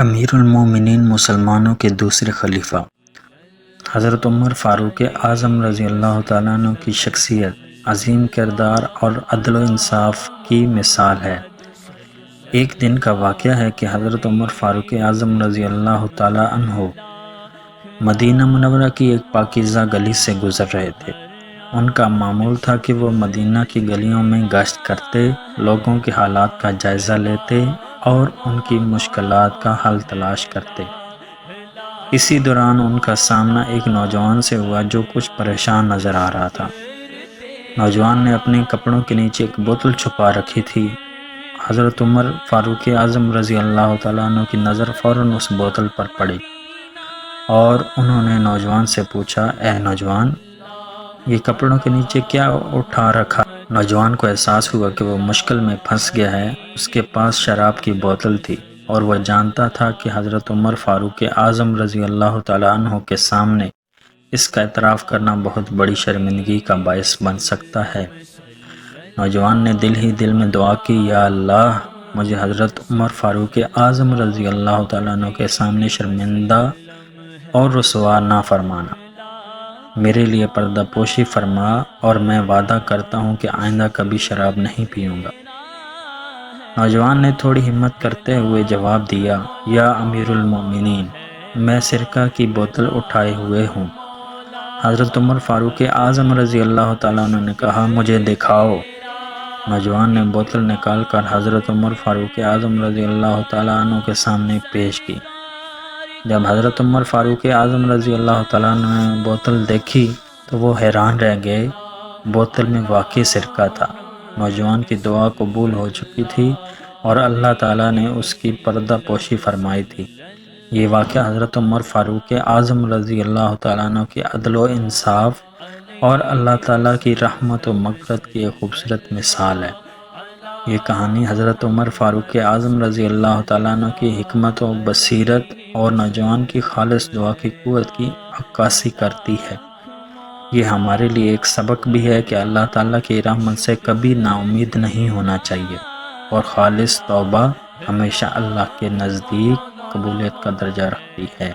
امیر المومنین مسلمانوں کے دوسرے خلیفہ۔ حضرت عمر فاروق اعظم رضی اللہ تعالیٰ عنہ کی شخصیت، عظیم کردار اور عدل و انصاف کی مثال ہے۔ ایک دن کا واقعہ ہے کہ حضرت عمر فاروق اعظم رضی اللہ تعالیٰ عنہ مدینہ منورہ کی ایک پاکیزہ گلی سے گزر رہے تھے۔ ان کا معمول تھا کہ وہ مدینہ کی گلیوں میں گشت کرتے، لوگوں کے حالات کا جائزہ لیتے اور ان کی مشکلات کا حل تلاش کرتے۔ اسی دوران ان کا سامنا ایک نوجوان سے ہوا جو کچھ پریشان نظر آ رہا تھا۔ نوجوان نے اپنے کپڑوں کے نیچے ایک بوتل چھپا رکھی تھی۔ حضرت عمر فاروق اعظم رضی اللہ تعالیٰ عنہ کی نظر فوراً اس بوتل پر پڑی۔ اور انہوں نے نوجوان سے پوچھا، اے نوجوان، یہ کپڑوں کے نیچے کیا اٹھا رکھا نوجوان کو احساس ہوا کہ وہ مشکل میں پھنس گیا ہے۔ اس کے پاس شراب کی بوتل تھی اور وہ جانتا تھا کہ حضرت عمر فاروق اعظم رضی اللہ تعالیٰ عنہ کے سامنے اس کا اعتراف کرنا بہت بڑی شرمندگی کا باعث بن سکتا ہے۔ نوجوان نے دل ہی دل میں دعا کی، یا اللہ، مجھے حضرت عمر فاروق اعظم رضی اللہ تعالیٰ عنہ کے سامنے شرمندہ اور رسوا نہ فرمانا میرے لیے پردہ پوشی فرما اور میں وعدہ کرتا ہوں کہ آئندہ کبھی شراب نہیں پیوں گا۔ نوجوان نے تھوڑی ہمت کرتے ہوئے جواب دیا، یا امیر المومنین میں سرکہ کی بوتل اٹھائے ہوئے ہوں۔ حضرت عمر فاروق اعظم رضی اللہ تعالیٰ عنہ نے کہا، مجھے دکھاؤ۔ نوجوان نے بوتل نکال کر حضرت عمر فاروق اعظم رضی اللہ تعالیٰ عنہ کے سامنے پیش کی۔ جب حضرت عمر فاروق اعظم رضی اللہ تعالیٰ نے بوتل دیکھی تو وہ حیران رہ گئے۔ بوتل میں واقعی سرکہ تھا۔ نوجوان کی دعا قبول ہو چکی تھی اور اللہ تعالیٰ نے اس کی پردہ پوشی فرمائی تھی۔ یہ واقعہ حضرت عمر فاروق اعظم رضی اللہ تعالیٰ عنہ کی عدل و انصاف اور اللہ تعالیٰ کی رحمت و مغفرت کی ایک خوبصورت مثال ہے۔ یہ کہانی حضرت عمر فاروق اعظم رضی اللہ تعالیٰ عنہ کی حکمت و بصیرت اور نوجوان کی خالص دعا کی قوت کی عکاسی کرتی ہے۔ یہ ہمارے لیے ایک سبق بھی ہے کہ اللہ تعالیٰ کی رحمت سے کبھی نا امید نہیں ہونا چاہیے اور خالص توبہ ہمیشہ اللہ کے نزدیک قبولیت کا درجہ رکھتی ہے۔